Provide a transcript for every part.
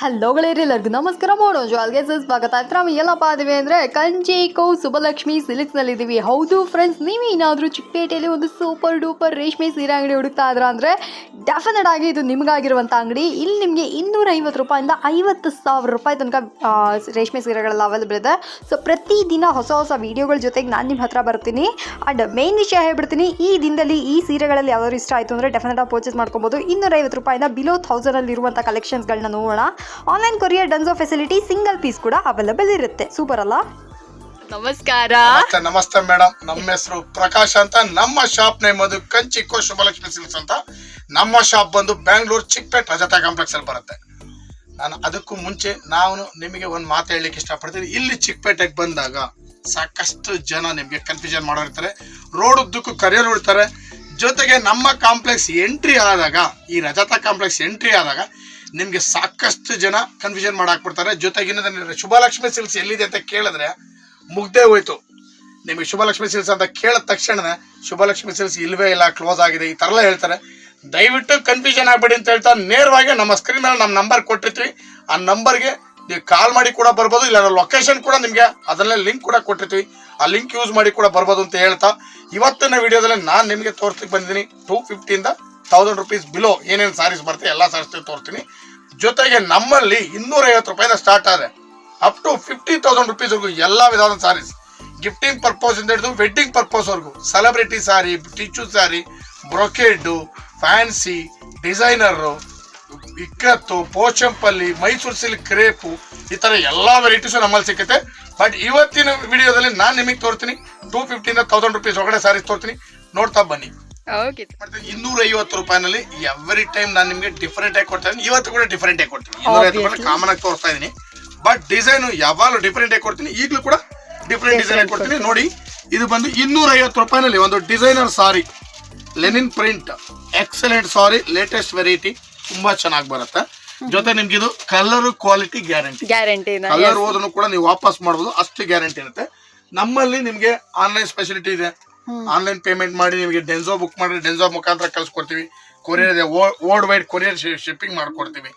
Hello ಎಲ್ಲರಿಗೂ ನಮಸ್ಕಾರ ಮಾಡೋಣ ಅಲ್ಗೆ ಸ್ವಾಗತ ಹತ್ರ ನಾವು ಎಲ್ಲಪ್ಪ ಅದೀವಿ ಅಂದರೆ ಕಂಚಿ, ಕೌ ಸುಬಲಕ್ಷ್ಮಿ ಸಿಲ್ಕ್ಸ್ನಲ್ಲಿದ್ದೀವಿ. ಹೌದು ಫ್ರೆಂಡ್ಸ್ ನೀವು ಏನಾದರೂ ಚಿಕ್ಕಪೇಟೆಯಲ್ಲಿ ಒಂದು ಸೂಪರ್ ಡೂಪರ್ ರೇಷ್ಮೆ ಸೀರೆ ಅಂಗಡಿ ಹುಡುಕ್ತಾ ಇದ್ರ ಅಂದರೆ ಡೆಫಿನೆಟ್ ಆಗಿ ಇದು ನಿಮಗಾಗಿರುವಂಥ ಅಂಗಡಿ. ಇಲ್ಲಿ ನಿಮಗೆ ಇನ್ನೂರ ಐವತ್ತು ರೂಪಾಯಿಂದ ಐವತ್ತು ಸಾವಿರ ರೂಪಾಯಿ ತನಕ ರೇಷ್ಮೆ ಸೀರೆಗಳೆಲ್ಲ ಅವೈಲೇಬಲ್ ಇದೆ. ಸೊ ಪ್ರತಿದಿನ ಹೊಸ ಹೊಸ ವೀಡಿಯೋಗಳ ಜೊತೆಗೆ ನಾನು ನಿಮ್ಮ ಹತ್ರ ಬರ್ತೀನಿ. ಆ್ಯಂಡ್ ಮೇನ್ ವಿಷಯ ಹೇಳ್ಬಿಡ್ತೀನಿ, ಈ ದಿನದಲ್ಲಿ ಈ ಸೀರೆಗಳಲ್ಲಿ ಯಾವ್ದಾದ್ರು ಇಷ್ಟ ಆಯಿತು ಅಂದರೆ ಡೆಫಿನೆಟ್ ಆಗಿ ಪರ್ಚೇಸ್ ಮಾಡ್ಕೊಬೋದು. ಇನ್ನೂರೈವತ್ತು ರೂಪಾಯಿಂದ ಬಿಲೋ ಥೌಸಂಡಲ್ಲಿ ಇರುವಂಥ ಕಲೆಕ್ಷನ್ಸ್ಗಳನ್ನ ನೋಡೋಣ. Online courier Dunzo facility single piece ಕೂಡ ಅವೈಲೇಬಲ್ ಇರುತ್ತೆ ಸೂಪರ್ ಅಲ್ಲ? ನಮಸ್ಕಾರ. ನಮಸ್ತೆ ನಮಸ್ತೆ ಮೇಡಮ್ ನಮ್ಮ ಹೆಸರು ಪ್ರಕಾಶ್ ಅಂತ. ನಮ್ಮ ಶಾಪ್ ನೇಮ್ ಅದು ಕಂಚಿ ಶುಭಲಕ್ಷ್ಮಿ ಸಿಲ್ಕ್ಸ್ ಅಂತ. ನಮ್ಮ ಶಾಪ್ ಬಂದು ಬ್ಯಾಂಗ್ಳೂರ್ ಚಿಕ್ಕಪೇಟ್ ರಜತಾ ಕಾಂಪ್ಲೆಕ್ಸ್ ಅಲ್ಲಿ ಬರುತ್ತೆ. ನಾನು ಅದಕ್ಕೂ ಮುಂಚೆ ನಾನು ನಿಮಗೆ ಒಂದು ಮಾತು ಹೇಳಲಿಕ್ಕೆ ಇಷ್ಟಪಡ್ತೀನಿ. ಇಲ್ಲಿ ಚಿಕ್ಕಪೇಟೆಗೆ ಬಂದಾಗ ಸಾಕಷ್ಟು ಜನ ನಿಮಗೆ ಕನ್ಫ್ಯೂಷನ್ ಮಾಡೋರ್ತಾರೆ ರೋಡ್ ಉದ್ದಕ್ಕೂ ಕರಿಯರ್ ಹೊಡ್ತಾರೆ ಜೊತೆಗೆ ನಮ್ಮ ಕಾಂಪ್ಲೆಕ್ಸ್ ಎಂಟ್ರಿ ಆದಾಗ ಈ ರಜತಾ ಕಾಂಪ್ಲೆಕ್ಸ್ ಎಂಟ್ರಿ ಆದಾಗ ನಿಮಗೆ ಸಾಕಷ್ಟು ಜನ ಕನ್ಫ್ಯೂಷನ್ ಮಾಡಾಕ್ಬಿಡ್ತಾರೆ. ಬಿಡ್ತಾರೆ ಜೊತೆಗಿನ ಶುಭಲಕ್ಷ್ಮಿ ಸಿಲ್ಸ್ ಎಲ್ಲಿದೆ ಅಂತ ಕೇಳಿದ್ರೆ ಮುಗ್ದೇ ಹೋಯ್ತು. ನಿಮಗೆ ಶುಭಲಕ್ಷ್ಮಿ ಸಿಲ್ಸ್ ಅಂತ ಕೇಳಿದ ತಕ್ಷಣ ಶುಭಲಕ್ಷ್ಮಿ ಸಿಲ್ಸ್ ಇಲ್ವೇ ಇಲ್ಲ ಕ್ಲೋಸ್ ಆಗಿದೆ, ಈ ಥರ ಹೇಳ್ತಾರೆ. ದಯವಿಟ್ಟು ಕನ್ಫ್ಯೂಷನ್ ಆಗ್ಬೇಡಿ ಅಂತ ಹೇಳ್ತಾ ನೇರವಾಗಿ ನಮ್ಮ ಸ್ಕ್ರೀನ್ ಮೇಲೆ ನಮ್ಮ ನಂಬರ್ ಕೊಟ್ಟಿರ್ತೀವಿ. ಆ ನಂಬರ್ಗೆ ನೀವು ಕಾಲ್ ಮಾಡಿ ಕೂಡ ಬರ್ಬೋದು ಇಲ್ಲ ಲೊಕೇಶನ್ ಕೂಡ ನಿಮಗೆ ಅದರಲ್ಲೇ ಲಿಂಕ್ ಕೂಡ ಕೊಟ್ಟಿರ್ತೀವಿ. ಆ ಲಿಂಕ್ ಯೂಸ್ ಮಾಡಿ ಕೂಡ ಬರ್ಬೋದು ಅಂತ ಹೇಳ್ತಾ, ಇವತ್ತಿನ ವಿಡಿಯೋದಲ್ಲಿ ನಾನು ನಿಮಗೆ ತೋರಿಸ್ಲಿಕ್ಕೆ ಬಂದಿದ್ದೀನಿ. ಟೂ ಫಿಫ್ಟಿಯಿಂದ ತೌಸಂಡ್ ರುಪೀಸ್ ಬಿಲೋ ಏನೇನು ಸಾರೀಸ್ ಬರುತ್ತೆ ಎಲ್ಲ ಸಾರೀಸ್ ತೋರಿಸ್ತೀನಿ. ಜೊತೆಗೆ ನಮ್ಮಲ್ಲಿ ಇನ್ನೂರೈವತ್ತು ರೂಪಾಯಿಂದ ಸ್ಟಾರ್ಟ್ ಆದರೆ ಅಪ್ ಟು ಫಿಫ್ಟಿ ತೌಸಂಡ್ ರುಪೀಸ್ವರೆಗೂ ಎಲ್ಲ ವಿಧವಾದ ಸಾರೀಸ್ ಗಿಫ್ಟಿಂಗ್ ಪರ್ಪಸ್ ಇಂದ ಹಿಡಿದು wedding ಪರ್ಪಸ್ವರೆಗೂ celebrity sari tissue sari brocade fancy designer ikkat, Pochampally, Mysore silk crepe ಈ ಥರ ಎಲ್ಲ ವೆರೈಟೀಸು ನಮ್ಮಲ್ಲಿ ಸಿಕ್ಕುತ್ತೆ ಬಟ್ ಇವತ್ತಿನ ವಿಡಿಯೋದಲ್ಲಿ ನಾನು ನಿಮಗೆ ತೋರ್ತೀನಿ ಟೂ ಫಿಫ್ಟಿಯಿಂದ ತೌಸಂಡ್ ರುಪೀಸ್ ಒಳಗಡೆ ಸಾರೀಸ್ ತೋರ್ತೀನಿ ನೋಡ್ತಾ ಬನ್ನಿ. ಓಕೆ ಇನ್ನೂರ ಐವತ್ತು ರೂಪಾಯಿನಲ್ಲಿ ಎವ್ರಿ ಟೈಮ್ ನಾನು ನಿಮಗೆ ಡಿಫರೆಂಟ್ ಆಗಿ ಕೊಡ್ತಾ ಇದ್ದೀನಿ ಇವತ್ತು ಕೂಡ ಡಿಫರೆಂಟ್ ಆಗಿ ಕೊಡ್ತೀನಿ ಇನ್ನೂರ ಐವತ್ತು ರೂಪಾಯಿ ಕಾಮನ್ ಆಗಿ ತೋರಿಸ್ತಾ ಇದ್ದೀನಿ ಬಟ್ ಡಿಸೈನ್ ಯಾವಾಗಲೂ ಡಿಫರೆಂಟ್ ಆಗಿ ಕೊಡ್ತೀನಿ ಈಗಲೂ ಕೂಡ ಡಿಫರೆಂಟ್ ಡಿಸೈನ್ ಆಗಿ ಕೊಡ್ತೀನಿ ನೋಡಿ ಇದು ಬಂದು ಇನ್ನೂರ ಐವತ್ತು ರೂಪಾಯಿನಲ್ಲಿ ಒಂದು designer sari linen print excellent sari latest variety ತುಂಬಾ ಚೆನ್ನಾಗಿ ಬರುತ್ತೆ. ಜೊತೆ ನಿಮ್ಗೆ ಇದು colour quality guarantee guarantee colour ಹೋದ್ರು ಕೂಡ ನೀವು ವಾಪಸ್ ಮಾಡಬಹುದು ಅಷ್ಟು ಗ್ಯಾರಂಟಿ ಇರುತ್ತೆ. ನಮ್ಮಲ್ಲಿ ನಿಮಗೆ ಆನ್ಲೈನ್ ಸ್ಪೆಷಾಲಿಟಿ ಇದೆ. ಆನ್ಲೈನ್ ಪೇಮೆಂಟ್ ಮಾಡಿ ನಿಮಗೆ ಡೆನ್ಸೋ ಬುಕ್ ಮಾಡಿ ಡೆನ್ಸೋ ಮುಖಾಂತರ ಕಳ್ಸಿಕೊಡ್ತೀವಿ. ಕೊರಿಯರ್ ಇದೆ ವರ್ಲ್ಡ್ ವೈಡ್ ಕೊರಿಯರ್ ಶಿಪ್ಪಿಂಗ್ ಮಾಡ್ಕೊಡ್ತೀವಿ.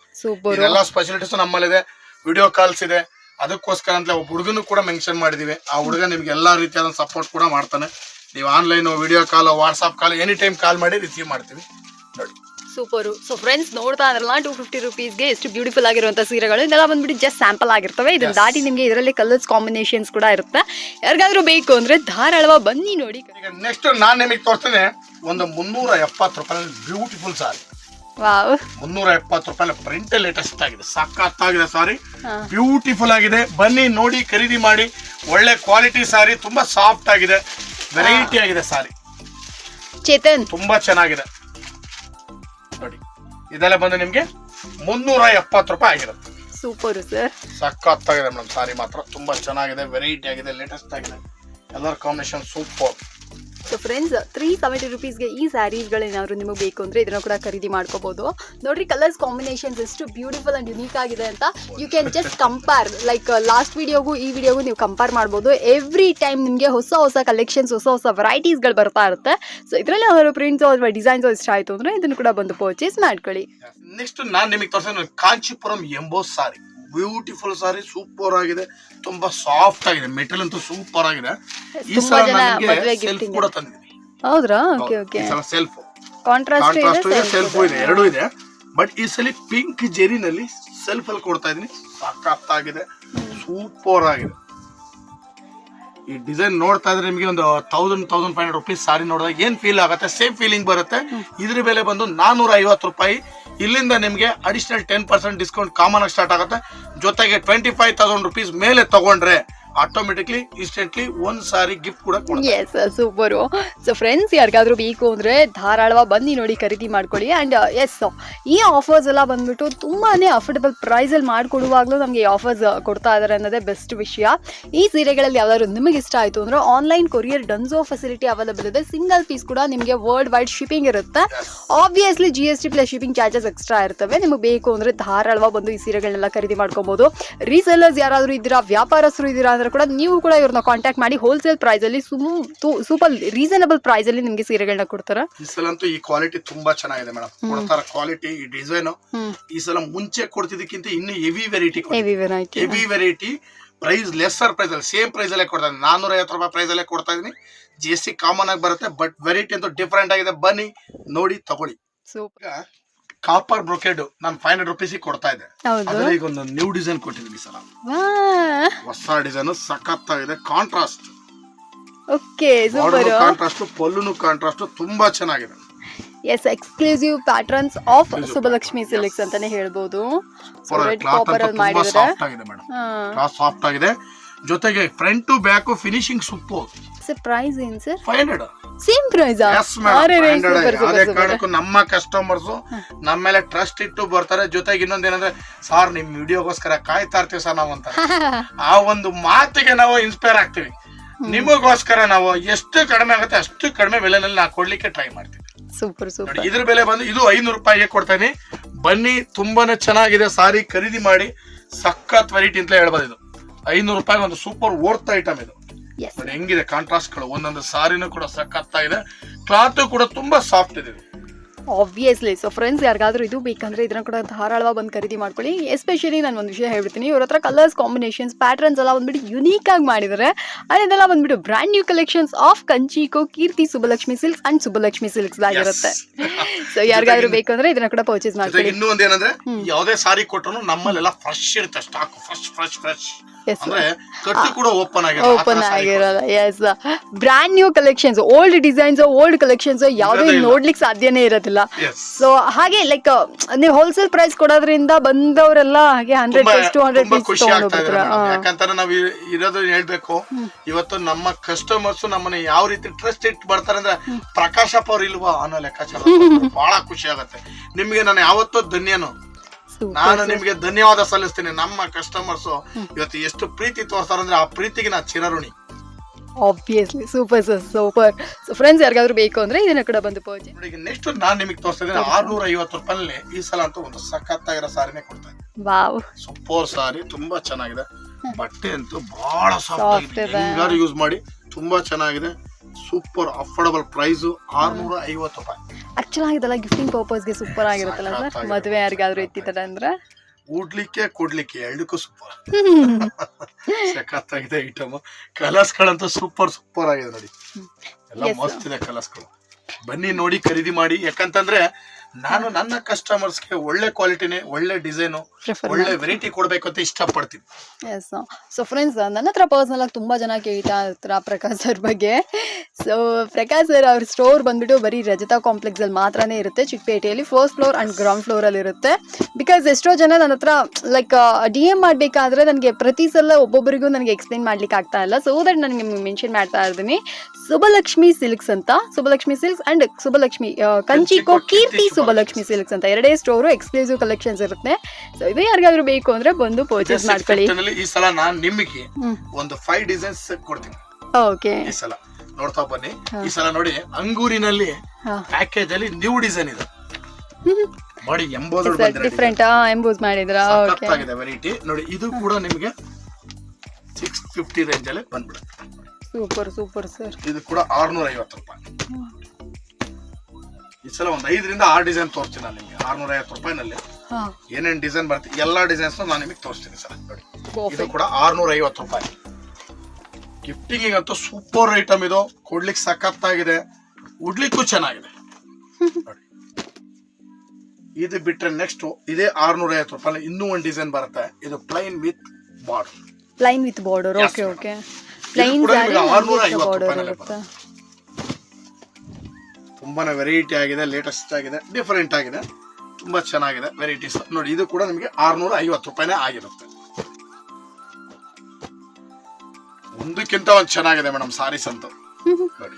ಇದೆಲ್ಲ ಸ್ಪೆಸಿಲಿಟೀಸ್ ನಮ್ಮಲ್ಲಿದೆ. ವಿಡಿಯೋ ಕಾಲ್ಸ್ ಇದೆ. ಅದಕ್ಕೋಸ್ಕರ ಅಂತ ಒಬ್ಬ ಹುಡುಗನು ಕೂಡ ಮೆನ್ಷನ್ ಮಾಡಿದೀವಿ. ಆ ಹುಡುಗ ನಿಮ್ಗೆ ಎಲ್ಲಾ ರೀತಿಯಾದ ಸಪೋರ್ಟ್ ಕೂಡ ಮಾಡ್ತಾನೆ. ನೀವು online video call WhatsApp call any time call ಮಾಡಿ ರಿಸೀವ್ ಮಾಡ್ತೀವಿ. ನೋಡಿ. ಸೂಪರು. ಸೊ ಫ್ರೆಂಡ್ಸ್ ನೋಡ್ತಾ ಇದ್ರಲ್ಲ ಟೂ ಫಿಫ್ಟಿ ರುಪೀಸ್ಗೆ ಎಷ್ಟು ಬ್ಯೂಟಿಫುಲ್ ಆಗಿರುವಂಥ ಸೀರೆಗಳು. ಇದೆಲ್ಲ ಬಂದ್ಬಿಟ್ಟು ಜಸ್ಟ್ ಸ್ಯಾಂಪಲ್ ಆಗಿರ್ತವೆ. ಇದನ್ನು ದಾಟಿ ನಿಮಗೆ ಇದರಲ್ಲಿ ಕಲರ್ಸ್ ಕಾಂಬಿನೇಷನ್ಸ್ ಕೂಡ ಇರುತ್ತೆ. ಯಾರಿಗಾದ್ರೂ ಬೇಕು ಅಂದ್ರೆ ಧಾರಾಳವ ಬನ್ನಿ ನೋಡಿ. ಈಗ ನೆಕ್ಸ್ಟ್ ನಾನು ನಿಮಗೆ ತೋರಿಸ್ತೇನೆ ಒಂದು ಮುನ್ನೂರ ಎಪ್ಪತ್ತು ರೂಪಾಯಿ ಬ್ಯೂಟಿಫುಲ್ ಸಾರಿ ವಾವ್. ಮುನ್ನೂರ ಎಪ್ಪತ್ತು ರೂಪಾಯಿ ಪ್ರಿಂಟ್ ಲೇಟೆಸ್ಟ್ ಆಗಿದೆ. ಸಖತ್ತಾಗಿದೆ ಸಾರಿ. ಬ್ಯೂಟಿಫುಲ್ ಆಗಿದೆ. ಬನ್ನಿ ನೋಡಿ ಖರೀದಿ ಮಾಡಿ. ಒಳ್ಳೆ ಕ್ವಾಲಿಟಿ ಸಾರಿ ತುಂಬಾ ಸಾಫ್ಟ್ ಆಗಿದೆ. ವೆರೈಟಿ ಆಗಿದೆ ಸಾರಿ ಚೇತನ್. ತುಂಬಾ ಚೆನ್ನಾಗಿದೆ. ಇದೆಲ್ಲ ಬಂದು ನಿಮ್ಗೆ ಮುನ್ನೂರ ಎಪ್ಪತ್ತು ರೂಪಾಯಿ ಆಗಿರುತ್ತೆ. ಸೂಪರ್ ಸರ್ ಸಖತ್ತಾಗಿದೆ ಮೇಡಮ್. ಸಾರಿ ಮಾತ್ರ. ತುಂಬಾ ಚೆನ್ನಾಗಿದೆ ವೆರೈಟಿ ಆಗಿದೆ ಲೇಟೆಸ್ಟ್ ಆಗಿದೆ. ಎಲ್ಲರ combination super so friends three seventy ರುಪೀಸ್ಗೆ ಈ ಸ್ಯಾರೀಸ್ಗಳೇನಾದ್ರು ನಿಮಗೆ ಬೇಕು ಅಂದರೆ ಇದನ್ನು ಕೂಡ ಖರೀದಿ ಮಾಡ್ಕೋಬೋದು. ನೋಡ್ರಿ ಕಲರ್ಸ್ ಕಾಂಬಿನೇಷನ್ಸ್ ಎಷ್ಟು ಬ್ಯೂಟಿಫುಲ್ ಆ್ಯಂಡ್ ಯುನೀಕ್ ಆಗಿದೆ ಅಂತ you can just compare like last ವಿಡಿಯೋಗೂ ಈ ವಿಡಿಯೋಗೂ ನೀವು ಕಂಪೇರ್ ಮಾಡ್ಬೋದು. ಎವ್ರಿ ಟೈಮ್ ನಿಮಗೆ ಹೊಸ ಹೊಸ ಕಲೆಕ್ಷನ್ಸ್ ಹೊಸ ಹೊಸ ವೆರೈಟೀಸ್ಗಳು ಬರ್ತಾ ಇರುತ್ತೆ. ಸೊ ಇದರಲ್ಲಿ ಯಾವ್ದಾದ್ರು ಪ್ರಿಂಟ್ಸು ಅಥವಾ ಡಿಸೈನ್ಸು ಇಷ್ಟ ಆಯಿತು ಅಂದರೆ ಇದನ್ನು ಕೂಡ ಬಂದು ಪರ್ಚೇಸ್ ಮಾಡ್ಕೊಳ್ಳಿ. ನೆಕ್ಸ್ಟ್ ನಾನು ನಿಮಗೆ ತೋರಿಸೋದು ಕಾಂಚಿಪುರಂ ಎಂಬೋ ಸಾರಿ ಬ್ಯೂಟಿಫುಲ್ ಸಾರಿ ಸೂಪರ್ ಆಗಿದೆ. ತುಂಬಾ ಸಾಫ್ಟ್ ಆಗಿದೆ. ಮೆಟಲ್ ಅಂತೂ ಸೂಪರ್ ಆಗಿದೆ. ಈ ಸಲ ನನಗೆ ಸೆಲ್ಫ್ ಕೂಡ ತಂದಿದ್ದೀನಿ. ಹೌದ್ರಾ? ಓಕೆ ಓಕೆ ಈ ಸಲ ಸೆಲ್ಫ್ ಕಾಂಟ್ರಾಸ್ಟ್ ಇದೆ ಸೆಲ್ಫ್ ಇದೆ ಎರಡೂ ಇದೆ. ಬಟ್ ಈ ಸಲ ಪಿಂಕ್ ಜೆರಿನಲ್ಲಿ ಸೆಲ್ಫ್ ಅಲ್ಲಿ ಕೊಡ್ತಾ ಇದೀನಿ ಸಾಕಾಗ್ತಾಗಿದೆ ಸೂಪರ್ ಆಗಿದೆ. ಈ ಡಿಸೈನ್ ನೋಡ್ತಾ ಇದ್ರೆ ನಿಮಗೆ ಒಂದು thousand thousand five hundred rupees sari ನೋಡಿದಾಗ ಏನ್ ಫೀಲ್ ಆಗುತ್ತೆ? ಸೇಮ್ ಫೀಲಿಂಗ್ ಬರುತ್ತೆ. ಇದ್ರ ಬೆಲೆ ಬಂದು ನಾನೂರ ಐವತ್ತು ರೂಪಾಯಿ. ಇಲ್ಲಿಂದ ನಿಮಗೆ additional ten percent discount common ಆಗಿ ಸ್ಟಾರ್ಟ್ ಆಗುತ್ತೆ. ಜೊತೆಗೆ ಟ್ವೆಂಟಿ ಫೈವ್ ತೌಸಂಡ್ ರುಪೀಸ್ ಮೇಲೆ ತಗೊಂಡ್ರೆ ಆಟೋಮೆಟಿಕ್ಲಿ ಇನ್ಸ್ಟೆಂಟ್ಲಿ ಒಂದ್ ಸಾರಿ ಗಿಫ್ಟ್ ಕೂಡ ಎಸ್ ಸೂಪರು ಸೊ ಫ್ರೆಂಡ್ಸ್ ಯಾರಿಗಾದ್ರೂ ಬೇಕು ಅಂದ್ರೆ ಧಾರಾಳವಾಗಿ ಬನ್ನಿ ನೋಡಿ ಖರೀದಿ ಮಾಡ್ಕೊಳ್ಳಿ. ಆ್ಯಂಡ್ ಎಸ್ ಈ ಆಫರ್ಸ್ ಎಲ್ಲ ಬಂದ್ಬಿಟ್ಟು ತುಂಬಾನೇ ಅಫೋರ್ಡಬಲ್ ಪ್ರೈಸಲ್ಲಿ ಮಾಡಿಕೊಡುವಾಗಲೂ ನಮಗೆ ಈ ಆಫರ್ಸ್ ಕೊಡ್ತಾ ಇದ್ದಾರೆ ಅನ್ನೋದೇ ಬೆಸ್ಟ್ ವಿಷಯ ಈ ಸೀರೆಗಳಲ್ಲಿ ಯಾವ್ದಾದ್ರು ನಿಮಗೆ ಇಷ್ಟ ಆಯಿತು ಅಂದ್ರೆ online courier Dunzo facility available ಇದೆ. ಸಿಂಗಲ್ ಪೀಸ್ ಕೂಡ ನಿಮಗೆ ವರ್ಲ್ಡ್ ವೈಡ್ ಶಿಪ್ಪಿಂಗ್ ಇರುತ್ತೆ obviously G S T plus shipping charges extra ಇರ್ತವೆ. ನಿಮಗೆ ಬೇಕು ಅಂದ್ರೆ ಧಾರಾಳವಾಗಿ ಬಂದು ಈ ಸೀರೆಗಳನ್ನೆಲ್ಲ ಖರೀದಿ ಮಾಡ್ಕೊಬೋದು. ರೀಸೆಲ್ಲರ್ಸ್ ಯಾರಾದರೂ ಇದ್ದೀರಾ ವ್ಯಾಪಾರಸ್ಥರು ಇದ್ದೀರಾ ಅಂದ್ರೆ ಕೂಡ ನೀವು ಕೂಡ ಇವ್ರನ್ನ ಕಾಂಟ್ಯಾಕ್ಟ್ ಮಾಡಿ ಹೋಲ್ಸೇಲ್ ಪ್ರೈಸಲ್ಲಿ ಸುಮ್ ಸೂಪರ್ ರೀಸನಬಲ್ ಪ್ರೈಸಲ್ಲಿ ನಿಮಗೆ ಸೀರೆಗಳನ್ನ ಕೊಡ್ತಾರೆ? ಈ ಸಲ ಅಂತೂ ಈ ಕ್ವಾಲಿಟಿ ತುಂಬಾ ಚೆನ್ನಾಗಿದೆ ಮೇಡಮ್ ಕೊಡ್ತಾರ ಕ್ವಾಲಿಟಿ ಈ ಡಿಸೈನ್ ಈ ಸಲ ಮುಂಚೆ ಕೊಡ್ತಿದ್ದಕ್ಕಿಂತ ಇನ್ನು heavy variety heavy variety heavy variety price lesser price ಅಲ್ಲಿ ಸೇಮ್ ಪ್ರೈಸ್ ಅಲ್ಲೇ ಕೊಡ್ತಾ ಇದ್ದೀನಿ. ನಾನೂರ ಐವತ್ತು ರೂಪಾಯಿ ಪ್ರೈಸ್ ಅಲ್ಲೇ ಕೊಡ್ತಾ ಇದೀನಿ ಜಿ ಎಸ್ ಟಿ ಕಾಮನ್ ಆಗಿ ಬರುತ್ತೆ ಬಟ್ ವೆರೈಟಿ ಅಂತೂ ಡಿಫ್ರೆಂಟ್ ಆಗಿದೆ. ಬನ್ನಿ ನೋಡಿ ತಗೊಳ್ಳಿ. ಸೂಪರ್ ಕಾಪರ್ ಬ್ರೊಕೆಡ್ ನಾನು ಫೈವ್ ಹಂಡ್ರೆಡ್ ರುಪೀಸ್ ಕೊಡ್ತಾ ಇದ್ದೆ. ಅದ್ರಲ್ಲಿ ಈಗ ಒಂದು ನ್ಯೂ ಡಿಸೈನ್ ಕೊಟ್ಟಿದ್ದೀನಿ ಸರ್ ಸಲ. ಹೊಸ ಡಿಸೈನ್ ಸಖತ್ತಾಗಿದೆ ಕಾಂಟ್ರಾಸ್ಟ್ ಓಕೆ ಸೂಪರ್ ಕಾಂಟ್ರಾಸ್ಟ್ ಪಲ್ಲುನು ಕಾಂಟ್ರಾಸ್ಟ್ ತುಂಬಾ ಚೆನ್ನಾಗಿದೆ. Yes exclusive patterns of Subalakshmi silks ಅಂತಾನೆ ಹೇಳ್ಬೋದು. ಕಾಪರ್ ಅಲ್ಲಿ ಆಗಿದೆ ಕ್ಲಾತ್ ಸಾಫ್ಟ್ ಆಗಿದೆ. ಜೊತೆಗೆ front to back finishing super sir price ಏನ್ sir five hundred same price ಅದೇ ಕಾರಣಕ್ಕೂ ನಮ್ಮ ಕಸ್ಟಮರ್ಸ್ ನಮ್ಮ ಮೇಲೆ ಟ್ರಸ್ಟ್ ಇಟ್ಟು ಬರ್ತಾರೆ. ಜೊತೆಗೆ ಇನ್ನೊಂದ್ ಏನಂದ್ರೆ ಸಾರ್ ನಿಮ್ ವಿಡಿಯೋಗೋಸ್ಕರ ಕಾಯ್ತಾ ಇರ್ತೀವಿ ಸರ್ ನಾವು ಅಂತ ಆ ಒಂದು ಮಾತಿಗೆ ನಾವು ಇನ್ಸ್ಪೈರ್ ಆಗ್ತೀವಿ. ನಿಮಗೋಸ್ಕರ ನಾವು ಎಷ್ಟು ಕಡಿಮೆ ಆಗುತ್ತೆ ಅಷ್ಟು ಕಡಿಮೆ ಬೆಲೆನಲ್ಲಿ ನಾವು ಕೊಡ್ಲಿಕ್ಕೆ ಟ್ರೈ ಮಾಡ್ತೀವಿ. ಸೂಪರ್ ಸೂಪರ್ ಇದ್ರ ಬೆಲೆ ಬಂದು ಇದು ಐನೂರು ರೂಪಾಯಿಗೆ ಕೊಡ್ತೇನೆ. ಬನ್ನಿ ತುಂಬಾನೇ ಚೆನ್ನಾಗಿದೆ ಸಾರಿ ಖರೀದಿ ಮಾಡಿ ಸಖತ್ ವೆರೈಟಿ ಅಂತಲೇ ಹೇಳ್ಬೋದು ಇದು. ಐನೂರು ರೂಪಾಯಿ ಒಂದು ಸೂಪರ್ ವರ್ತ್ ಐಟಮ್ ಇದು. ಹೆಂಗಿದೆ ಕಾಂಟ್ರಾಸ್ಟ್ಗಳು? ಒಂದೊಂದು ಸಾರಿನೂ ಕೂಡ ಇದೆ ಕ್ಲಾತು ಕೂಡ ತುಂಬಾ ಸಾಫ್ಟ್ ಇದು. ಆಬ್ವಿಯಸ್ಲಿ ಸೊ ಫ್ರೆಂಡ್ಸ್ ಯಾರಿಗಾದ್ರೂ ಇದು ಬೇಕಂದ್ರೆ ಇದನ್ನ ಕೂಡ ಧಾರಾಳವಾಗಿ ಬಂದು ಖರೀದಿ ಮಾಡ್ಕೊಳ್ಳಿ. ಎಸ್ಪೆಷಲಿ ನಾನು ಒಂದು ವಿಷಯ ಹೇಳ್ಬಿಡ್ತೀನಿ. ಇವ್ರ ಹತ್ರ ಕಲರ್ಸ್ ಕಾಂಬಿನೇಷನ್ಸ್ ಪ್ಯಾಟರ್ನ್ಸ್ ಎಲ್ಲ ಬಂದ್ಬಿಟ್ಟು ಯುನೀಕ್ ಆಗಿ ಮಾಡಿದ್ದಾರೆ ಇದೆಲ್ಲ ಬಂದ್ಬಿಟ್ಟು brand new collections of Kanchiko Keerthi Subbalakshmi silks and Subbalakshmi silks ಆಗಿರುತ್ತೆ. ಸೊ ಯಾರಿಗಾದ್ರೂ ಬೇಕಂದ್ರೆ ಇದನ್ನ ಕೂಡ ಪರ್ಚೇಸ್ ಮಾಡ್ಕೊಳ್ಳಿ. ಇನ್ನೂ ಒಂದ್ ಏನಂದ್ರೆ ಯಾವುದೇ ಸಾರಿ ಕೊಟ್ಟರು ನಮ್ಮಲ್ಲೆಲ್ಲ ಫ್ರೆಶ್ ಇರುತ್ತೆ stock fresh fresh fresh open ಆಗಿರೋ ಓಪನ್ ಆಗಿರಲ್ಲ yes brand new collections old designs old collections ಯಾವುದೇ ನೋಡ್ಲಿಕ್ಕೆ ಸಾಧ್ಯನೇ ಇರೋದಿಲ್ಲ. ಎಸ್ ಸೊ ಹಾಗೆ ಲೈಕ್ ನೀವು ಹೋಲ್ಸೇಲ್ ಪ್ರೈಸ್ ಕೊಡೋದ್ರಿಂದ ಬಂದವರೆಲ್ಲ ಹಾಗೆ hundred piece to hundred piece. ಯಾಕಂತಾರೆ ನಾವು ಇರೋದು ಹೇಳ್ಬೇಕು ಇವತ್ತು ನಮ್ಮ ಕಸ್ಟಮರ್ಸ್ ನಮ್ಮನ್ನ ಯಾವ ರೀತಿ ಟ್ರಸ್ಟ್ ಇಟ್ಟು ಬರ್ತಾರೆ ಅಂದ್ರೆ ಪ್ರಕಾಶ್ ಅಪ್ಪ ಅವ್ರು ಇಲ್ವಾ? ಅನ್ನೋ ಲೆಕ್ಕಾಚಾರ ಬಹಳ ಖುಷಿ ಆಗುತ್ತೆ. ನಿಮ್ಗೆ ನಾನು ಯಾವತ್ತೂ ಧನ್ಯನು. ನಾನು ನಿಮ್ಗೆ ಧನ್ಯವಾದ ಸಲ್ಲಿಸ್ತೀನಿ. ನಮ್ಮ ಕಸ್ಟಮರ್ಸ್ ಇವತ್ತು ಎಷ್ಟು ಪ್ರೀತಿ ತೋರ್ಸ್ತಾರೆ ಅಂದ್ರೆ ಆ ಪ್ರೀತಿಗೆ ನಾ ಚಿರಋಣಿ. Obviously super sir super so friends ಯಾರಿಗಾದ್ರೂ ಬೇಕು ಅಂದ್ರೆ ಇದನ್ನ ಕೂಡ ಬಂದು ಪರ್ಚೇಸ್ ನೋಡಿ ನೆಕ್ಸ್ಟ್ ನಾನ್ ನಿಮಗೆ ತೋರಿಸ್ತಾ ಇದ್ದೀನಿ ಆರ್ನೂರ ಐವತ್ತು ರೂಪಾಯಲ್ಲಿ ಈ ಸಲ ಅಂತೂ ಒಂದು ಸಖತ್ತಾಗಿರೋ ಸಾರಿನೇ ಕೊಡ್ತಾ ಇದ್ದೀನಿ. ವಾವ್. ಸೂಪರ್ ಸಾರಿ ತುಂಬಾ ಚೆನ್ನಾಗಿದೆ. ಬಟ್ಟೆ ಅಂತೂ ಬಹಳ ಸಾಫ್ಟ್. ಹೆಂಗಾರು ಯೂಸ್ ಮಾಡಿ ತುಂಬಾ ಚೆನ್ನಾಗಿದೆ. ಸೂಪರ್ ಅಫೋರ್ಡಬಲ್ ಪ್ರೈಸ್ ಆರ್ನೂರ ಐವತ್ತು ರೂಪಾಯಿ ಆಕ್ಚುಲ್ ಇದೆಲ್ಲ ಗಿಫ್ಟಿಂಗ್ ಪರ್ಪಸ್ಗೆ ಸೂಪರ್ ಆಗಿರುತ್ತಲ್ಲ ಸರ್. ಮದುವೆ ಯಾರಿಗಾದ್ರೂ ಇತ್ತಿದ್ದಾರೆ ಅಂದ್ರೆ? ಉಡ್ಲಿಕ್ಕೆ ಕೊಡ್ಲಿಕ್ಕೆ ಎರಡಕ್ಕೂ ಸೂಪರ್ ಸಖತ್ತಾಗಿದೆ ಐಟಮ್ ಕಲರ್ಸ್ ಗಳಂತೂ ಸೂಪರ್ ಸೂಪರ್ ಆಗಿದೆ ನೋಡಿ. ಎಲ್ಲ ಮಸ್ತ್ ಇದೆ ಕಲರ್ಸ್ಗಳು ಬನ್ನಿ ನೋಡಿ ಖರೀದಿ ಮಾಡಿ. ಯಾಕಂತಂದ್ರೆ ನಾನು ನನ್ನ ಕಸ್ಟಮರ್ಸ್ಗೆ ಒಳ್ಳೆ ಕ್ವಾಲಿಟಿನೇ ಒಳ್ಳೆ ಡಿಸೈನು ಒಳ್ಳೆ ವೆರೈಟಿ ಕೊಡಬೇಕು ಅಂತ ಇಷ್ಟಪಡ್ತೀನಿ. ಎಸ್ ಸೊ ಫ್ರೆಂಡ್ಸ್ ನನ್ನ ಹತ್ರ ಪರ್ಸ್ನಲ್ ಆಗಿ ತುಂಬ ಜನ ಕೇಳ್ತಾ ಇರ್ತಾರೆ ಪ್ರಕಾಶ್ ಸರ್ ಬಗ್ಗೆ. ಸೊ ಪ್ರಕಾಶ್ ಸರ್ ಅವ್ರ ಸ್ಟೋರ್ ಬಂದ್ಬಿಟ್ಟು ಬರೀ ರಜತಾ ಕಾಂಪ್ಲೆಕ್ಸ್ ಅಲ್ಲಿ ಮಾತ್ರನೇ ಇರುತ್ತೆ. ಚಿಕ್ಕಪೇಟೆಯಲ್ಲಿ first floor and ground floor ಅಲ್ಲಿ ಇರುತ್ತೆ. ಬಿಕಾಸ್ ಎಷ್ಟೋ ಜನ ನನ್ನ ಹತ್ರ ಲೈಕ್ ಡಿ ಎಂ ಮಾಡಬೇಕಾದ್ರೆ ನನಗೆ ಪ್ರತಿ ಸಲ ಒಬ್ಬೊಬ್ಬರಿಗೂ ನನಗೆ ಎಕ್ಸ್ಪ್ಲೈನ್ ಮಾಡ್ಲಿಕ್ಕೆ ಆಗ್ತಾ ಇಲ್ಲ. ಸೊ ದಟ್ ನನಗೆ ಮೆನ್ಷನ್ ಮಾಡ್ತಾ ಇದ್ದೀನಿ. ಸುಬಲಕ್ಷ್ಮಿ ಸಿಲ್ಕ್ಸ್ ಅಂತ. Subalakshmi silks and Subalakshmi Kanchiko Keerthi Subalakshmi silks. ಅಂತ. ಎರಡೇ ಸ್ಟೋರು ಎಕ್ಸ್ಕ್ಲೂಸಿವ್ ಕಲೆಕ್ಷನ್ಸ್ ಇರುತ್ತೆ. ಸೊ ಇದು ಯಾರಿಗಾದ್ರೂ ಬೇಕು ಅಂದ್ರೆ ಬಂದು ಪರ್ಚೇಸ್ ಮಾಡ್ಕೊಳ್ಳಿ. ಈ ಸಲ ನಾನು ನಿಮಗೆ ಒಂದು ಫೈವ್ ಡಿಸೈನ್ಸ್ ಕೊಡ್ತೀನಿ. ಓಕೆ ಈ ಸಲ. ನೋಡ್ತಾ ಬನ್ನಿ. ಈ ಸಲ ನೋಡಿ ಅಂಗೂರಿನಲ್ಲಿ ಪ್ಯಾಕೇಜ್ ಅಲ್ಲಿ ನ್ಯೂ ಡಿಸೈನ್ ಇದೆ. ಮಾಡಿ ಎಂಬೋಸ್ ಡಿಫ್ರೆಂಟ್ ಎಂಬೋಸ್ ಮಾಡಿದ್ರ? ಓಕೆ ವೆರೈಟಿ ನೋಡಿ ಇದು ಕೂಡ ನಿಮಗೆ ಸಿಕ್ಸ್ ಫಿಫ್ಟಿ ರೇಂಜ್ ಅಲ್ಲಿ ಬಂದ್ಬಿಡುತ್ತೆ. ಸೂಪರ್ ಸೂಪರ್ ಸರ್ ಇದು ಕೂಡ ಆರ್ನೂರ ಐವತ್ತು ರೂಪಾಯಿ. ಈ ಸಲ ಒಂದು ಐದರಿಂದ ಆರು ಡಿಸೈನ್ ತೋರಿಸ್ತೀನಿ ನಾನು ನಿಮಗೆ. ಆರ್ನೂರ ಐವತ್ತು ರೂಪಾಯಿನಲ್ಲಿ. ಏನೇನು ಏನೇನ್ ಡಿಸೈನ್ ಬರುತ್ತೆ ಎಲ್ಲಾ ಡಿಸೈನ್ಸ್ ನಾನು ನಿಮಗೆ ತೋರಿಸ್ತೀನಿ ಸರ್. ನೋಡಿ. ಇದು ಕೂಡ ಆರ್ನೂರ ಐವತ್ತು ರೂಪಾಯಿ. ಗಿಫ್ಟಿಂಗ್ ಅಂತೂ ಸೂಪರ್ ಐಟಮ್ ಇದು. ಕೊಡ್ಲಿಕ್ಕೆ ಸಖತ್ತಾಗಿದೆ. ಉಡ್ಲಿಕ್ಕೂ ಚೆನ್ನಾಗಿದೆ. ನೋಡಿ. ಇದು ಬಿಟ್ರೆ ನೆಕ್ಸ್ಟ್ ಇದೇ ಆರ್ನೂರ ಐವತ್ತು ರೂಪಾಯಿ ಇನ್ನೂ ಒಂದು ಡಿಸೈನ್ ಬರುತ್ತೆ. ಇದು plain with border plain with border okay okay plain ಕೂಡ ಸ್ಯಾರಿ ನಿಮಗೆ 650 ಬಾರ್ಡರ್ ಇರುತ್ತೆ ತುಂಬಾನೇ ವೆರೈಟಿ ಆಗಿದೆ ಲೇಟೆಸ್ಟ್ ಆಗಿದೆ ಡಿಫರೆಂಟ್ ಆಗಿದೆ. ತುಂಬಾ ಚೆನ್ನಾಗಿದೆ ವೆರೈಟೀಸ್ ನೋಡಿ ಇದು ಕೂಡ ನಿಮಗೆ ಆರ್ನೂರ ಐವತ್ತು ರೂಪಾಯಿನೇ ಆಗಿರುತ್ತೆ. ಒಂದಕ್ಕಿಂತ ಒಂದು ಚೆನ್ನಾಗಿದೆ ಮೇಡಮ್ ಸಾರೀಸ್ ಅಂತ. ನೋಡಿ.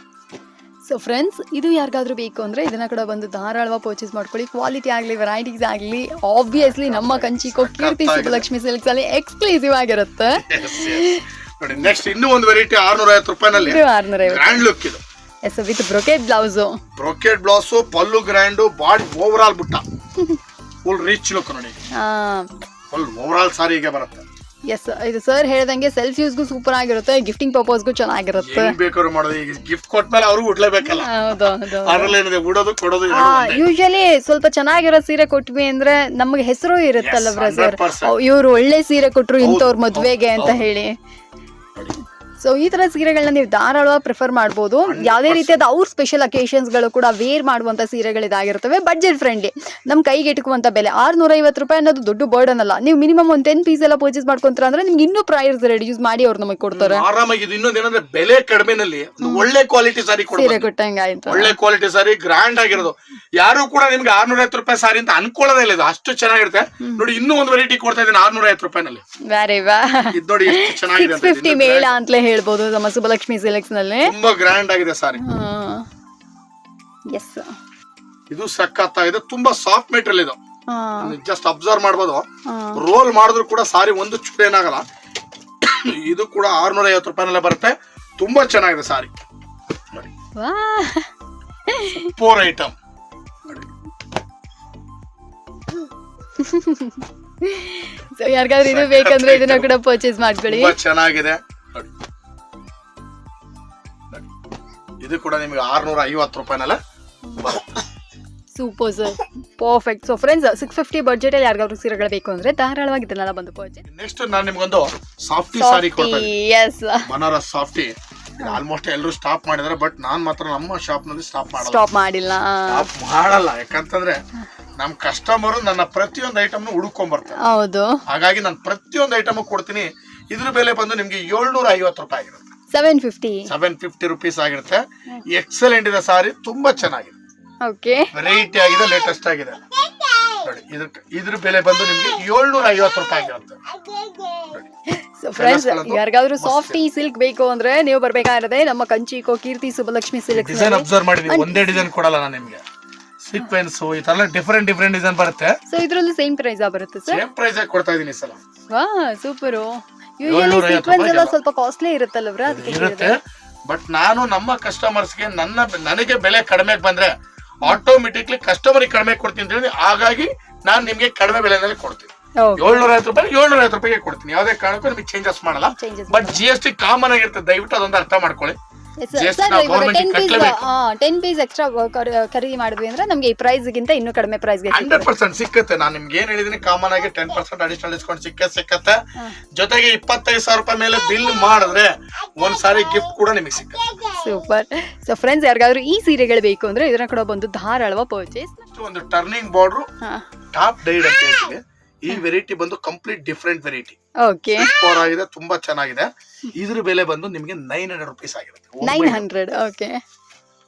ಸೊ ಫ್ರೆಂಡ್ಸ್ ಇದು ಯಾರಿಗಾದ್ರೂ ಬೇಕು ಅಂದ್ರೆ ಇದನ್ನ ಕೂಡ ಬಂದು ಧಾರಾಳವಾಗಿ ಪರ್ಚೇಸ್ ಮಾಡ್ಕೊಳ್ಳಿ. ಕ್ವಾಲಿಟಿ ಆಗಲಿ ವೆರೈಟೀಸ್ ಆಗಲಿ ಆಬ್ವಿಯಸ್ಲಿ ನಮ್ಮ ಕಂಚಿಕೋ ಕೀರ್ತಿ. ಸುಬ್ಬಲಕ್ಷ್ಮಿ ಸಿಲ್ಕ್ಸ್ ಅಲ್ಲಿ ಎಕ್ಸ್ಕ್ಲೂಸಿವ್ ಆಗಿರುತ್ತೆ. ನೋಡಿ ನೆಕ್ಸ್ಟ್ ಇನ್ನೂ ಒಂದು ವೆರೈಟಿ ಆರ್ನೂರ ಐವತ್ತು ರೂಪಾಯಿನಲ್ಲಿ ಇದು ಆರ್ನೂರ ಐವತ್ತು ಗ್ರ್ಯಾಂಡ್ ಲುಕ್ ಇದು yes with brocade blouse brocade blouse pallu grand body over all ಬುಟ್ಟ. ಫುಲ್ ರಿಚ್ ಲುಕ್ ನೋಡಿ. ಫುಲ್ ಓವರ್ ಆಲ್ ಸಾರಿಗೆ ಬರುತ್ತೆ. ಎಸ್ ಇದು ಸರ್ ಹೇಳ್ದಂಗೆ ಸೆಲ್ಫ್ ಯೂಸ್ಗೂ ಸೂಪರ್ ಆಗಿರುತ್ತೆ ಗಿಫ್ಟಿಂಗ್ ಪರ್ಪಸ್ಗೂ ಚೆನ್ನಾಗಿರುತ್ತೆ. ಹೆಂಗ್ ಬೇಕಾದ್ರು ಮಾಡೋದು ಈಗ ಗಿಫ್ಟ್ ಕೊಟ್ಮೇಲೆ ಅವ್ರು ಉಡ್ಲೇಬೇಕಲ್ಲ ಹೌದು ಹೌದು ಅದ್ರಲ್ಲಿ ಏನಿದೆ ಉಡೋದು ಕೊಡೋದು ಎರಡು ಒಂದೇ. ಯೂಶಲಿ ಸ್ವಲ್ಪ ಚೆನ್ನಾಗಿರೋ ಸೀರೆ ಕೊಟ್ವಿ ಅಂದ್ರೆ ನಮಗೆ ಹೆಸರು Yes, ಸರ್ 100%. ಇವ್ರು ಒಳ್ಳೆ ಸೀರೆ ಕೊಟ್ರು ಇಂಥವ್ರ ಮದ್ವೆಗೆ ಅಂತ ಹೇಳಿ. ನೋಡಿ. ಸೊ ಈ ತರ ಸೀರೆಗಳನ್ನ ನೀವು ಧಾರಾಳವಾಗಿ ಪ್ರಿಫರ್ ಮಾಡಬಹುದು ಯಾವುದೇ ರೀತಿಯಾದ ಅವ್ರ ಸ್ಪೆಷಲ್ಗಳು ಕೂಡ ವೇರ್ ಮಾಡುವಂತ ಸೀರೆಗಳು ಇದಾಗಿರ್ತವೆ ಬಡ್ಜೆಟ್ ಫ್ರೆಂಡ್ಲಿ ನಮ್ ಕೈಗೆ ಇಟ್ಕುವಂತ ಬೆಲೆ. ಆರ್ನೂರ ಐವತ್ತು ರೂಪಾಯಿ ಅನ್ನೋದು ದೊಡ್ಡ ಬರ್ಡನ್ ಅಲ್ಲ. ನೀವು ಮಿನಿಮಮ್ ಒಂದ್ ಟೆನ್ ಪೀಸ್ ಎಲ್ಲ ಪರ್ಚೇಸ್ ಮಾಡ್ಕೊಂತೀರ ಅಂದ್ರೆ ನಿಮ್ಗೆ ಇನ್ನೂ ಪ್ರೈಸ್ ರೆಡ್ಯೂಸ್ ಮಾಡಿ ಅವ್ರು ನಮಗೆ ಕೊಡ್ತಾರೆ. ಆರಾಮಾಗಿ ಇದು ಇನ್ನೊಂದು ಏನಂದ್ರೆ ಬೆಲೆ ಕಡಿಮೆನಲ್ಲಿ ಒಳ್ಳೆ ಕ್ವಾಲಿಟಿ ಸಾರಿ ಸೀರೆ ಕೊಟ್ಟಂಗ ಆಯ್ತು. ಒಳ್ಳೆ ಕ್ವಾಲಿಟಿ ಸಾರಿ ಗ್ರ್ಯಾಂಡ್ ಆಗಿರೋದು. ಯಾರು ಕೂಡ ನಿಮ್ಗೆ ಆರ್ನೂರ ಐವತ್ತು ರೂಪಾಯಿ ಸಾರಿ ಅಂತ ಅನ್ಕೊಳ್ಳೋದೇ ಇಲ್ಲ. ಇದು ಅಷ್ಟು ಚೆನ್ನಾಗಿರುತ್ತೆ. ನೋಡಿ ಇನ್ನೂ ಒಂದು ವೆರೈಟಿ ಕೊಡ್ತಾ ಇದ್ದೀನಿ ಆರ್ನೂರ ಐವತ್ತು ರೂಪಾಯಿನಲ್ಲಿ. ವ್ಯಾರಿ ವಾ ಇದು ನೋಡಿ ಎಷ್ಟು ಚೆನ್ನಾಗಿದೆ ಅಂತ ಫಿಫ್ಟಿ. ಮೇಳ ಅಂತಲೇ ಹೇಳ್ಬೋದು ನಮ್ಮ ಸುಬಲಕ್ಷ್ಮಿ ಸಿಲೆಕ್ಸ್ನಲ್ಲಿ ತುಂಬಾ ಗ್ರ್ಯಾಂಡ್ ಆಗಿದೆ ಸಾರಿ. ಎಸ್ ಇದು ಸಖತ್ತಾಗಿದೆ ತುಂಬಾ ಸಾಫ್ಟ್ ಮೆಟೀರಿಯಲ್ ಇದು. ಜಸ್ಟ್ ಅಬ್ಸರ್ವ್ ಮಾಡ್ಬೋದು. ರೋಲ್ ಮಾಡಿದ್ರು ಕೂಡ ಸಾರಿ ಒಂದು ಚೂರು ಏನಾಗಲ್ಲ. ಇದು ಕೂಡ ಆರ್ನೂರ ಐವತ್ತು ರೂಪಾಯಿನಲ್ಲೇ ಬರುತ್ತೆ. ತುಂಬಾ ಚೆನ್ನಾಗಿದೆ ಸಾರಿ. ಪೋರ್ ಐಟಮ್ ಸೊ ಯಾರಿಗಾದ್ರೂ ಇದು ಬೇಕಂದ್ರೆ ಇದನ್ನ ಕೂಡ ಪರ್ಚೇಸ್ ಮಾಡ್ಕೊಳ್ಳಿ. ತುಂಬಾ ಚೆನ್ನಾಗಿದೆ. ಇದು ಕೂಡ ನಿಮಗೆ ಆರ್ನೂರ ಐವತ್ತು ರೂಪಾಯಿನಲ್ಲ super sir perfect so friends six fifty budget ಅಲ್ಲಿ ಯಾರಿಗಾದ್ರೂ ಸೀರೆಗಳು ಬೇಕು ಅಂದ್ರೆ ಧಾರಾಳವಾಗಿ ಇದನ್ನೆಲ್ಲ ಬಂದು ಪರ್ಚೇಸ್ ನೆಕ್ಸ್ಟ್ ನಾನು ನಿಮ್ಗೊಂದು ಸಾಫ್ಟಿ ಸಾರಿ ಕೊಡ್ತೀನಿ ಎಸ್ ಬನಾರಸ್ ಸಾಫ್ಟಿ ಆಲ್ಮೋಸ್ಟ್ ಎಲ್ಲರೂ ಸ್ಟಾಪ್ ಮಾಡಿದಾರೆ ಬಟ್ ನಾನ್ ಮಾತ್ರ ನಮ್ಮ ಶಾಪ್ನಲ್ಲಿ ಸ್ಟಾಪ್ ಮಾಡಲ್ಲ. ಸ್ಟಾಪ್ ಮಾಡಿಲ್ಲ. ಸ್ಟಾಪ್ ಮಾಡಲ್ಲ. ಯಾಕಂತಂದ್ರೆ ನಮ್ ಕಸ್ಟಮರ್ ನನ್ನ ಪ್ರತಿಯೊಂದು ಐಟಮ್ ಹುಡುಕೊಂಡ್ ಬರ್ತಾರೆ ಹೌದು. ಹಾಗಾಗಿ ನಾನು ಪ್ರತಿಯೊಂದು ಐಟಮ್ ಕೊಡ್ತೀನಿ. ಇದ್ರ ಬೆಲೆ ಬಂದು ನಿಮ್ಗೆ ಏಳ್ನೂರ ಐವತ್ತು ರೂಪಾಯಿ ಆಗಿರುತ್ತೆ. Seven fifty seven fifty rupees ಆಗಿರುತ್ತೆ. ಎಕ್ಸಲೆಂಟ್ ಇದೆ ಸಾರಿ ತುಂಬಾ ಚೆನ್ನಾಗಿದೆ. ಓಕೆ ವೆರೈಟಿ ಆಗಿದೆ ಲೇಟೆಸ್ಟ್ ಆಗಿದೆ. ನೋಡಿ ಇದ್ರ ಇದ್ರ ಬೆಲೆ ಬಂದು ನಿಮ್ಗೆ ಏಳ್ನೂರ ಐವತ್ತು ರೂಪಾಯಿ ಆಗಿರುತ್ತೆ ಸೊ ಫ್ರೆಂಡ್ಸ್ ಯಾರಿಗಾದ್ರೂ ಸಾಫ್ಟಿ ಸಿಲ್ಕ್ ಬೇಕು ಅಂದ್ರೆ ನೀವು ಬರ್ಬೇಕಾಗಿರೋದೆ ನಮ್ಮ Kanchiko Keerthi Subbalakshmi silk design observe ಮಾಡಿ ಒಂದೇ ಡಿಸೈನ್ ಕೊಡಲ್ಲ ನಾನು ನಿಮ್ಗೆ. ಸೀಕ್ವೆನ್ಸ್ ಈ ತರ ಡಿಫರೆಂಟ್ ಡಿಫರೆಂಟ್ ಡಿಸೈನ್ ಬರುತ್ತೆ. ಸೊ ಇದ್ರಲ್ಲಿ ಸೇಮ್ ಪ್ರೈಸ್ ಬರುತ್ತೆ ಸರ್ ಸೇಮ್ ಪ್ರೈಸ್ ಕೊಡ್ತಾ ಇದೀನಿ ಸಲ. ವಾ ಸೂಪರು ಯೂಶಲಿ ಏಳ್ನೂರ ಐವತ್ತು ಸೀಕ್ವೆನ್ಸ್ ಎಲ್ಲ ರೂಪಾಯಿಗೆ ಸ್ವಲ್ಪ ಕಾಸ್ಟ್ಲಿ ಇರುತ್ತಲ್ಲವ್ರ ಅದಕ್ಕೆ ಇರುತ್ತೆ ಬಟ್ ನಾನು ನಮ್ಮ ಕಸ್ಟಮರ್ಸ್ಗೆ ನನ್ನ ನನಗೆ ಬೆಲೆ ಕಡಿಮೆ ಬಂದ್ರೆ ಆಟೋಮೆಟಿಕ್ಲಿ ಕಸ್ಟಮರ್ ಕಡಿಮೆ ಕೊಡ್ತೀನಿ ಅಂತ ಹೇಳಿ ಹಾಗಾಗಿ ನಾನು ನಿಮ್ಗೆ ಕಡಿಮೆ ಬೆಲೆನಲ್ಲಿ ಕೊಡ್ತೀನಿ. ಏಳ್ನೂರ ಐವತ್ತು ರೂಪಾಯಿ ಏಳ್ನೂರ ಐವತ್ತು ರೂಪಾಯಿಗೆ ಕೊಡ್ತೀನಿ. ಯಾವುದೇ ಕಾರಣಕ್ಕೂ ನಿಮಗೆ ಚೇಂಜಸ್ ಮಾಡಲ್ಲ. Changes but G S T common ಆಗಿರ್ತದೆ ದಯವಿಟ್ಟು ಅದೊಂದು ಅರ್ಥ ಮಾಡ್ಕೊಳ್ಳಿ. ಸರ್ ಇವಾಗ ಟೆನ್ ಪೀಸ್ ಕಟ್ಲೇಬೇಕು. ಟೆನ್ ಪೀಸ್ ಎಕ್ಸ್ಟ್ರಾ ಖರೀದಿ ಮಾಡಿದ್ವಿ ಅಂದ್ರೆ ನಮಗೆ ಈ ಪ್ರೈಸ್ ಗಿಂತ ಇನ್ನೂ ಕಡಿಮೆ ಪ್ರೈಸ್ಗೆ ಹಂಡ್ರೆಡ್ ಪರ್ಸೆಂಟ್ ಸಿಕ್ಕತ್ತೆ. ನಾನು ನಿಮ್ಗೆ ಏನ್ ಹೇಳಿದೀನಿ ಕಾಮನ್ ಆಗಿ ಟೆನ್ ಪರ್ಸೆಂಟ್ ಅಡಿಷನಲ್ ಡಿಸ್ಕೌಂಟ್ ಸಿಕ್ಕ ಸಿಕ್ಕತ್ತೆ. ಜೊತೆಗೆ ಇಪ್ಪತ್ತೈದು ಸಾವಿರ ರೂಪಾಯಿ ಮೇಲೆ ಬಿಲ್ ಮಾಡಿದ್ರೆ ಒಂದ್ ಸಾರಿ ಗಿಫ್ಟ್ ಕೂಡ ನಿಮಗೆ ಸಿಕ್ಕತ್ತೆ. ಸೂಪರ್ ಸೊ ಫ್ರೆಂಡ್ಸ್ ಯಾರಿಗಾದ್ರೂ ಈ ಸೀರೆಗಳು ಬೇಕು ಅಂದ್ರೆ ಇದನ್ನ ಕೂಡ ಬಂದು ಧಾರಾಳವ ಪರ್ಚೇಸ್ ಒಂದು ಟರ್ನಿಂಗ್ ಬಾರ್ಡ್ರು ಟಾಪ್ ಡೈಡ್ ಅಂತ ಹೇಳ್ತೀವಿ. ಈ ವೆರೈಟಿ ಬಂದು complete different variety okay super ಆಗಿದೆ ತುಂಬಾ ಚೆನ್ನಾಗಿದೆ. ಇದ್ರ ಬೆಲೆ ಬಂದು ನಿಮಗೆ ನೈನ್ ಹಂಡ್ರೆಡ್ ರುಪೀಸ್ ಆಗಿರುತ್ತೆ. ನೈನ್ ಹಂಡ್ರೆಡ್ ಓಕೆ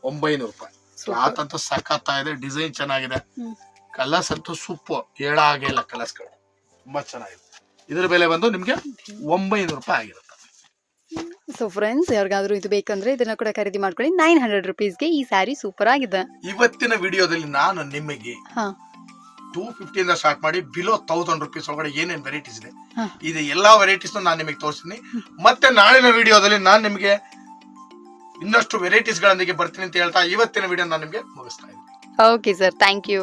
ಒಂಬೈನೂರು ರೂಪಾಯಿ. ಕ್ಲಾತ್ ಅಂತೂ ಸಖತ್ತ ಇದೆ ಡಿಸೈನ್ ಚೆನ್ನಾಗಿದೆ. ಕಲರ್ಸ್ ಅಂತೂ ಸೂಪರ್ ಹೇಳ ಹಾಗೆ ಇಲ್ಲ ಕಲರ್ಸ್ಗಳು ತುಂಬಾ ಚೆನ್ನಾಗಿದೆ. ಇದ್ರ ಬೆಲೆ ಬಂದು ನಿಮ್ಗೆ ಒಂಬೈನೂರು ರೂಪಾಯಿ ಆಗಿರುತ್ತೆ. ಸೊ ಫ್ರೆಂಡ್ಸ್ ಯಾರಿಗಾದ್ರೂ ಇದು ಬೇಕಂದ್ರೆ ಇದನ್ನ ಕೂಡ ಖರೀದಿ ಮಾಡ್ಕೊಳ್ಳಿ. ನೈನ್ ಹಂಡ್ರೆಡ್ ರುಪೀಸ್ಗೆ ಈ ಸ್ಯಾರಿ ಸೂಪರ್ ಆಗಿದೆ. ಇವತ್ತಿನ ವಿಡಿಯೋದಲ್ಲಿ ನಾನು ನಿಮಗೆ ಟೂ ಫಿಫ್ಟಿಯಿಂದ ಸ್ಟಾರ್ಟ್ ಮಾಡಿ ಬಿಲೋ ತೌಸಂಡ್ ರುಪೀಸ್ ಒಳಗಡೆ ಏನೇನು ವೆರೈಟೀಸ್ ಇದೆ. ಇದು ಎಲ್ಲಾ ವೆರೈಟೀಸ್ ನಾನು ನಿಮಗೆ ತೋರಿಸ್ತೀನಿ. ಮತ್ತೆ ನಾಳಿನ ವಿಡಿಯೋದಲ್ಲಿ ನಾನು ನಿಮಗೆ ಇನ್ನಷ್ಟು ವೆರೈಟೀಸ್ ಗಳೊಂದಿಗೆ ಬರ್ತೀನಿ ಅಂತ ಹೇಳ್ತಾ ಇವತ್ತಿನ ವಿಡಿಯೋ ನಾನು ನಿಮಗೆ ಮುಗಿಸ್ತಾ ಇದ್ದೀನಿ. Okay sir thank you